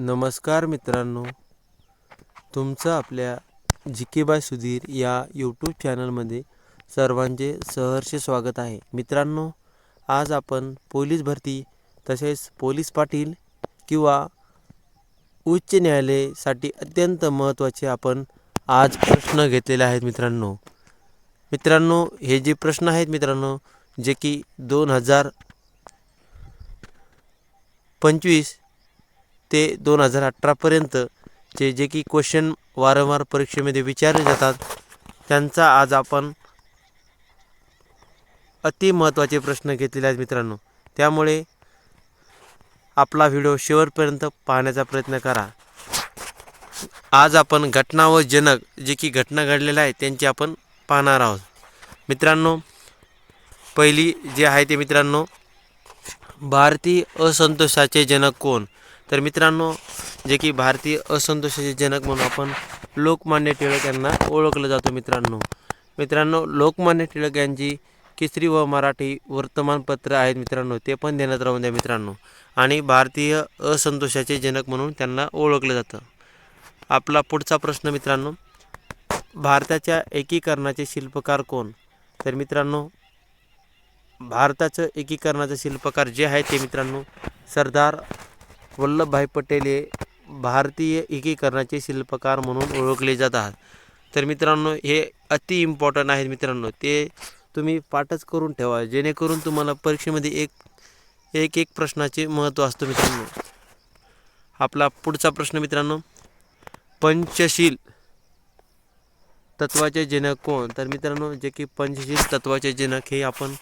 नमस्कार मित्रांनो. तुमचं आपल्या जिकेबाय सुधीर या यूट्यूब चॅनलमध्ये सर्वांचे सहर्ष स्वागत आहे. मित्रांनो आज आपण पोलीस भरती तसेच पोलीस पाटील किंवा उच्च न्यायालयासाठी अत्यंत महत्त्वाचे आपण आज प्रश्न घेतलेले आहेत मित्रांनो. मित्रांनो हे जे प्रश्न आहेत मित्रांनो जे की दोन हजार पंचवीस ते दोन हजार अठरापर्यंतचे जे की क्वेश्चन वारंवार परीक्षेमध्ये विचारले जातात त्यांचा आज आपण अति महत्त्वाचे प्रश्न घेतलेले आहेत मित्रांनो. त्यामुळे आपला व्हिडिओ शेवटपर्यंत पाहण्याचा प्रयत्न करा. आज आपण घटना व जनक जे की घटना घडलेल्या आहे त्यांची आपण पाहणार आहोत. मित्रांनो पहिली जे आहे ते मित्रांनो भारतीय असंतोषाचे जनक कोण? तर मित्रांनो जे की भारतीय असंतोषाचे जनक म्हणून आपण लोकमान्य टिळक यांना ओळखलं जातं मित्रांनो. मित्रांनो लोकमान्य टिळक यांची केसरी व मराठी वर्तमानपत्र आहेत मित्रांनो ते पण देण्यात राहून द्या मित्रांनो. आणि भारतीय असंतोषाचे जनक म्हणून त्यांना ओळखलं जातं. आपला पुढचा प्रश्न मित्रांनो भारताच्या एकीकरणाचे शिल्पकार कोण? तर मित्रांनो भारताचं एकीकरणाचे शिल्पकार जे आहे ते मित्रांनो सरदार वल्लभभाई पटेल हे भारतीय एकीकरणाचे शिल्पकार म्हणून ओळखले जातात तर मित्रांनो हे अति इम्पॉर्टंट आहेत मित्रांनो. ते तुम्ही पाठच करून ठेवा जेणेकरून तुम्हाला परीक्षेमध्ये एक एक एक प्रश्नाचे महत्त्व असतं मित्रांनो. आपला पुढचा प्रश्न मित्रांनो पंचशील तत्वाचे जनक कोण? तर मित्रांनो जे की पंचशील तत्वाचे जनक हे आपण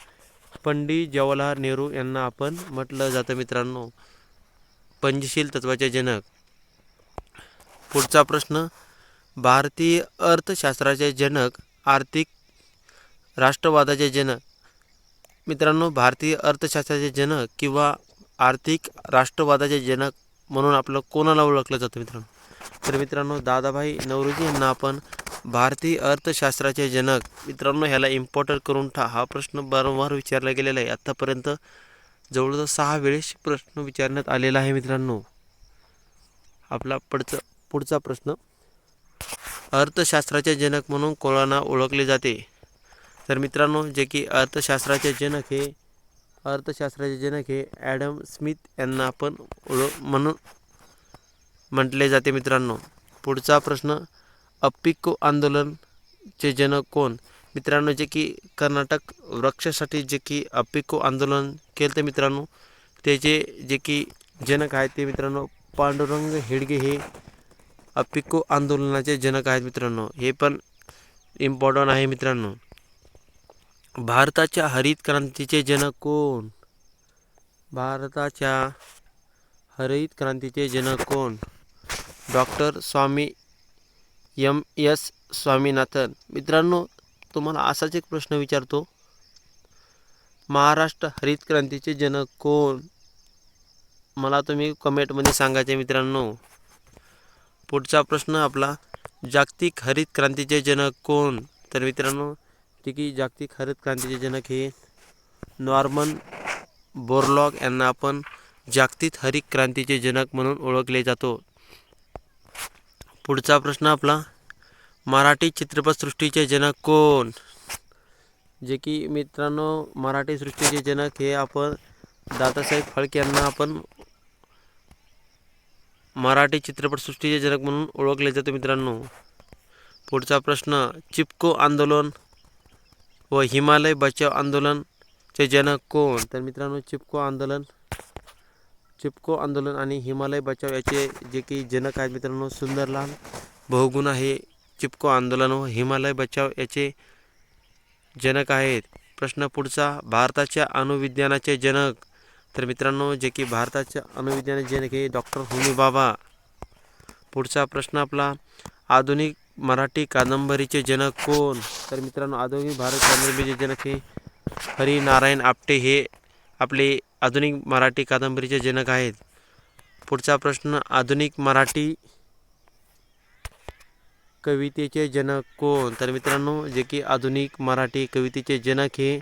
पंडित जवाहरलाल नेहरू यांना आपण म्हटलं जातं मित्रांनो. पंचशील तत्वाचे जनक. पुढचा प्रश्न भारतीय अर्थशास्त्राचे जनक आर्थिक राष्ट्रवादाचे जनक. मित्रांनो भारतीय अर्थशास्त्राचे जनक किंवा आर्थिक राष्ट्रवादाचे जनक म्हणून आपलं कोणाला ओळखलं जातं मित्रांनो? तर मित्रांनो दादाभाई नवरोजी यांना आपण भारतीय अर्थशास्त्राचे जनक मित्रांनो ह्याला इम्पॉर्टंट करून ठा. हा प्रश्न वारंवार विचारला गेलेला आहे. आत्तापर्यंत जवळजवळ सहा वेळेस प्रश्न विचारण्यात आलेला आहे मित्रांनो. आपला पुढचा पुढचा प्रश्न. अर्थशास्त्राचे जनक म्हणून कोणाला ओळखले जाते. तर मित्रांनो जे की अर्थशास्त्राचे जनक हे अर्थशास्त्राचे जनक हे ॲडम स्मिथ यांना आपण ओळख म्हणून म्हटले जाते मित्रांनो. पुढचा प्रश्न अपिको आंदोलनचे जनक कोण? मित्रांनो जे की कर्नाटक वृक्षासाठी जे की अपिको आंदोलन केलं तर मित्रांनो त्याचे जे की जनक आहेत ते मित्रांनो पांडुरंग हेडगे हे अपिको आंदोलनाचे जनक आहेत मित्रांनो. हे पण इम्पॉर्टंट आहे मित्रांनो. भारताच्या हरित क्रांतीचे जनक कोण? भारताच्या हरित क्रांतीचे जनक कोण? Doctor Swami M S Swaminathan. मित्रांनो तुम्हाला असाच एक प्रश्न विचारतो. महाराष्ट्र हरित क्रांतीचे जनक कोण? मला तुम्ही कमेंटमध्ये सांगायचे मित्रांनो. पुढचा प्रश्न आपला जागतिक हरित क्रांतीचे जनक कोण? तर मित्रांनो ठीक की जागतिक हरित क्रांतीचे जनक हे नॉर्मन बोरलॉग यांना आपण जागतिक हरित क्रांतीचे जनक म्हणून ओळखले जातो. पुढचा प्रश्न आपला मराठी चित्रपटसृष्टीचे जनक कोण? जे की मित्रांनो मराठी सृष्टीचे जनक हे आपण दादासाहेब फाळके यांना आपण मराठी चित्रपटसृष्टीचे जनक म्हणून ओळखले जाते मित्रांनो. पुढचा प्रश्न चिपको आंदोलन व हिमालय बचाव आंदोलनचे जनक कोण? तर मित्रांनो चिपको आंदोलन चिपको आंदोलन आणि हिमालय बचाव याचे जे की जनक आहेत मित्रांनो सुंदरलाल बहुगुणा हे चिपको आंदोलन व हिमालय बचाव याचे जनक आहेत. प्रश्न पुढचा भारताच्या अणुविज्ञानाचे जनक. तर मित्रांनो जे की भारताच्या अणुविज्ञानाचे जनक हे डॉक्टर होमी बाबा. पुढचा प्रश्न आपला आधुनिक मराठी कादंबरीचे जनक कोण? तर मित्रांनो आधुनिक भारत कादंबरीचे जनक हे हरिनारायण आपटे हे आपले आधुनिक मराठी कादंबरीचे जनक आहेत. पुढचा प्रश्न आधुनिक मराठी कवितेचे जनक कोण? तर मित्रांनो जे की आधुनिक मराठी कवितेचे जनक हे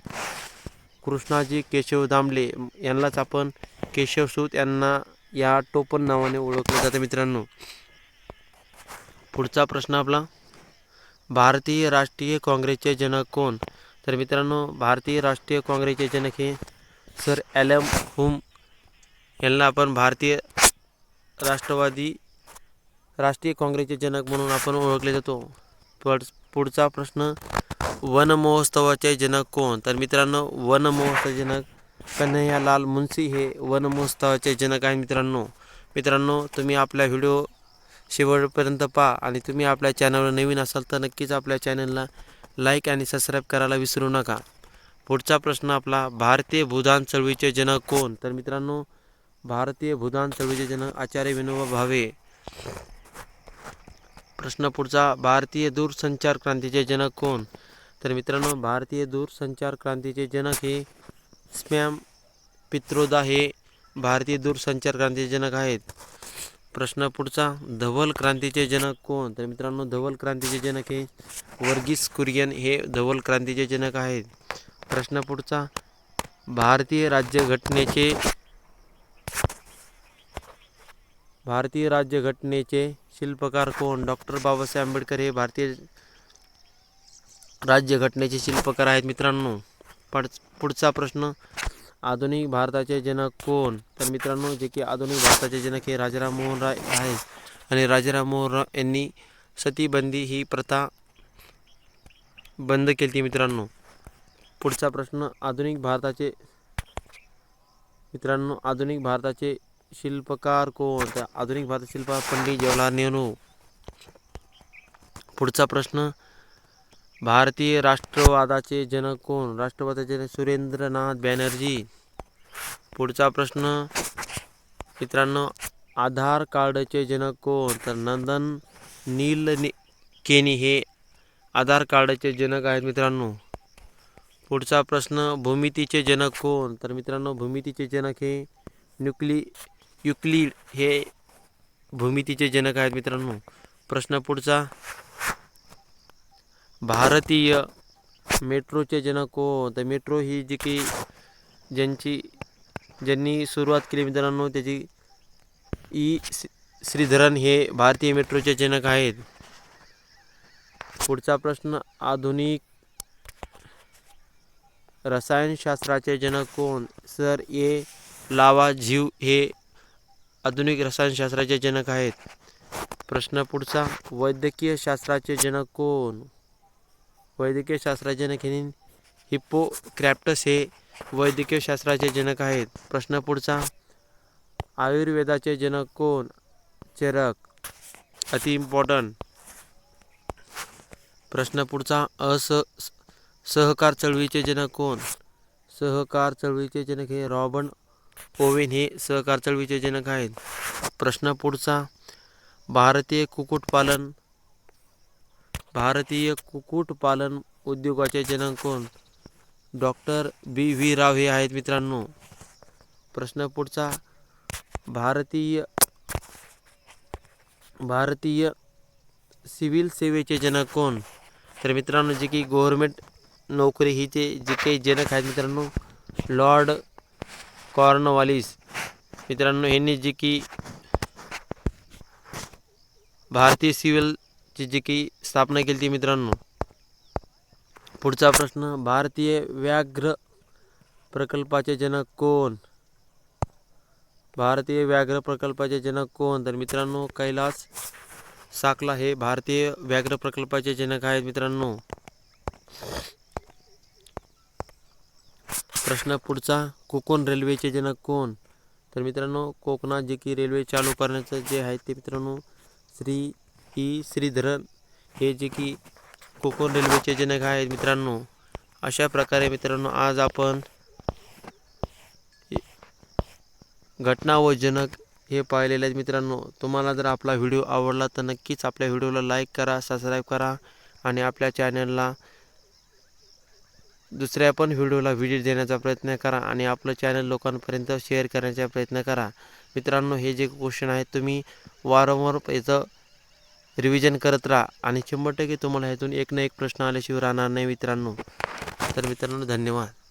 कृष्णाजी केशव दामले. यांनाच आपण केशवसूत यांना या टोपण नावाने ओळखलं जातं मित्रांनो. पुढचा प्रश्न आपला भारतीय राष्ट्रीय काँग्रेसचे जनक कोण? तर मित्रांनो भारतीय राष्ट्रीय काँग्रेसचे जनक हे सर ॲलम हुम. यांना आपण भारतीय राष्ट्रवादी राष्ट्रीय काँग्रेसचे जनक म्हणून आपण ओळखले जातो. पुढचा प्रश्न वन महोत्सवाचे जनक कोण? तर मित्रांनो वन महोत्सव जनक कन्हैयालाल मुन्सी हे वन महोत्सवाचे जनक आहे मित्रांनो. मित्रांनो तुम्ही आपला व्हिडिओ शेवटपर्यंत पहा आणि तुम्ही आपल्या चॅनलवर नवीन असाल तर नक्कीच आपल्या चॅनलला लाईक आणि सबस्क्राईब करायला विसरू नका. पुढचा प्रश्न आपला भारतीय भूदान चळवळीचे जनक कोण? तर मित्रांनो भारतीय भूदान चळवळीचे जनक आचार्य विनोबा भावे. प्रश्न पुढचा भारतीय दूरसंचार क्रांतीचे जनक कोण? तर मित्रांनो भारतीय दूरसंचार क्रांतीचे जनक हे स्पॅम पित्रोदा हे भारतीय दूरसंचार क्रांतीचे जनक आहेत. प्रश्न पुढचा धवल क्रांतीचे जनक कोण? तर मित्रांनो धवल क्रांतीचे जनक हे वर्गीस कुरियन हे धवल क्रांतीचे जनक आहेत. प्रश्न पुढचा भारतीय राज्यघटनेचे भारतीय राज्यघटनेचे शिल्पकार कोण? डॉक्टर बाबासाहेब आंबेडकर हे भारतीय राज्यघटनेचे शिल्पकार आहेत मित्रांनो. पड पुढचा प्रश्न आधुनिक भारताचे जनक कोण? तर मित्रांनो जे की आधुनिक भारताचे जनक हे राजाराम मोहन राय आहेत. आणि राजाराम मोहन राय यांनी सतीबंदी ही प्रथा बंद केली ती मित्रांनो. पुढचा प्रश्न आधुनिक भारताचे मित्रांनो आधुनिक भारताचे शिल्पकार कोण? तर आधुनिक भारत शिल्पकार पंडित जवाहरलाल नेहरू. पुढचा प्रश्न भारतीय राष्ट्रवादाचे जनक कोण? राष्ट्रवादाचे जनक सुरेंद्रनाथ बॅनर्जी. पुढचा प्रश्न मित्रांनो आधार कार्डचे जनक कोण? तर नंदन नील नि केनी हे आधार कार्डचे जनक आहेत मित्रांनो. पुढचा प्रश्न भूमितीचे जनक कोण? तर मित्रांनो भूमितीचे जनक हे न्यूक्ली युक्लिड हे भूमितीचे जनक आहेत मित्रांनो. प्रश्न पुढचा. भारतीय मेट्रोचे जनक कोण? तर मेट्रो ही जी की ज्यांची ज्यांनी सुरुवात केली मित्रांनो त्याची ई श्रीधरन हे भारतीय मेट्रोचे जनक आहेत. पुढचा प्रश्न आधुनिक रसायनशास्त्राचे जनक कोण? सर ए लावा झीव हे आधुनिक रसायनशास्त्राचे जनक आहेत. प्रश्न पुढचा वैद्यकीय शास्त्राचे जनक कोण? वैद्यकीय शास्त्राचे जनक हे हिप्पोक्रॅप्टस हे वैद्यकीय शास्त्राचे जनक आहेत. प्रश्न पुढचा आयुर्वेदाचे जनक कोण? चरक अति इम्पॉर्टंट प्रश्न पुढचा अस सहकार चळवळीचे जनक कोण? सहकार चळवळीचे जनक हे रॉबर्ट ओवेन हे सहकार चळवळीचे जनक आहेत. प्रश्न पुढचा भारतीय कुक्कुटपालन भारतीय कुक्कुटपालन उद्योगाचे जनक कोण? डॉक्टर बी व्ही राव हे आहेत मित्रांनो. प्रश्न पुढचा भारतीय भारतीय सिव्हिल सेवेचे जनक कोण? तर मित्रांनो जे की गव्हर्मेंट नोकरी हिचे जे काही जनक आहेत मित्रांनो लॉर्ड कॉर्नवालिस मित्रांनो यांनी जी की भारतीय सिव्हिलची जी की स्थापना केली ती मित्रांनो. पुढचा प्रश्न भारतीय व्याघ्र प्रकल्पाचे जनक कोण? भारतीय व्याघ्र प्रकल्पाचे जनक कोण? तर मित्रांनो कैलास साकला हे भारतीय व्याघ्र प्रकल्पाचे जनक आहेत मित्रांनो. प्रश्न पुढचा कोकण रेल्वेचे जनक कोण? तर मित्रांनो कोकणात जे की रेल्वे चालू करण्याचं जे आहे ते मित्रांनो श्री ई. श्रीधरन हे जे की कोकण रेल्वेचे जनक आहेत मित्रांनो. अशा प्रकारे मित्रांनो आज आपण घटना व जनक हे पाहिलेले आहेत मित्रांनो. तुम्हाला जर आपला व्हिडिओ आवडला तर नक्कीच आपल्या व्हिडिओला लाईक करा सबस्क्राईब करा आणि आपल्या चॅनलला दुसऱ्या पण व्हिडिओला व्हिजिट देण्याचा प्रयत्न करा आणि आपलं चॅनल लोकांपर्यंत शेअर करण्याचा प्रयत्न करा. मित्रांनो हे जे क्वेश्चन आहेत तुम्ही वारंवार याचं रिव्हिजन करत राहा आणि शंभर टक्के तुम्हाला ह्यातून एक ना एक प्रश्न आल्याशिवाय राहणार नाही मित्रांनो. तर मित्रांनो धन्यवाद.